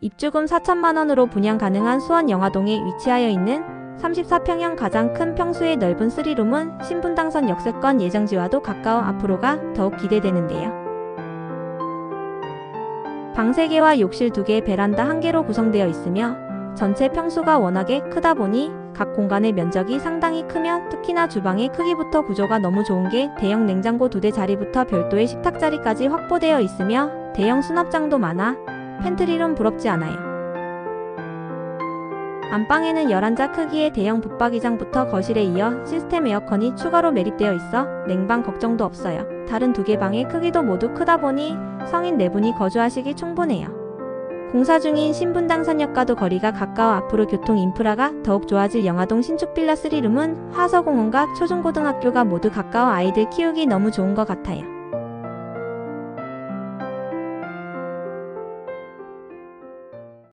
입주금 4천만 원으로 분양 가능한 수원 영화동에 위치하여 있는 34평형 가장 큰 평수의 넓은 3룸은 신분당선 역세권 예정지와도 가까워 앞으로가 더욱 기대되는데요. 방 3개와 욕실 2개, 베란다 1개로 구성되어 있으며 전체 평수가 워낙에 크다 보니 각 공간의 면적이 상당히 크며 특히나 주방의 크기부터 구조가 너무 좋은 게 대형 냉장고 두대 자리부터 별도의 식탁 자리까지 확보되어 있으며 대형 수납장도 많아 팬트리룸 부럽지 않아요. 안방에는 11자 크기의 대형 붙박이장부터 거실에 이어 시스템 에어컨이 추가로 매립되어 있어 냉방 걱정도 없어요. 다른 두 개 방의 크기도 모두 크다 보니 성인 4분이 거주하시기 충분해요. 공사 중인 신분당선역과도 거리가 가까워 앞으로 교통 인프라가 더욱 좋아질 영화동 신축 빌라 3룸은 하서공원과 초중고등학교가 모두 가까워 아이들 키우기 너무 좋은 것 같아요.